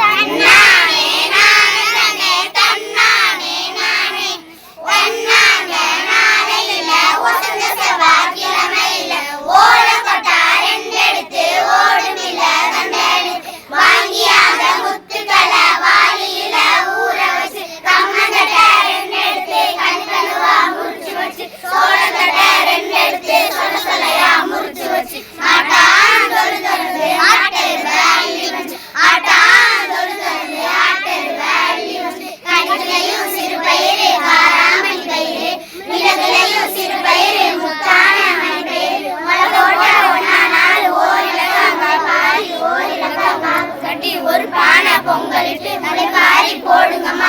തന്ന கட்டி ஒரு பானை பொங்கலிட்டு முளைப்பாரி வாரி போடுங்கம்மா.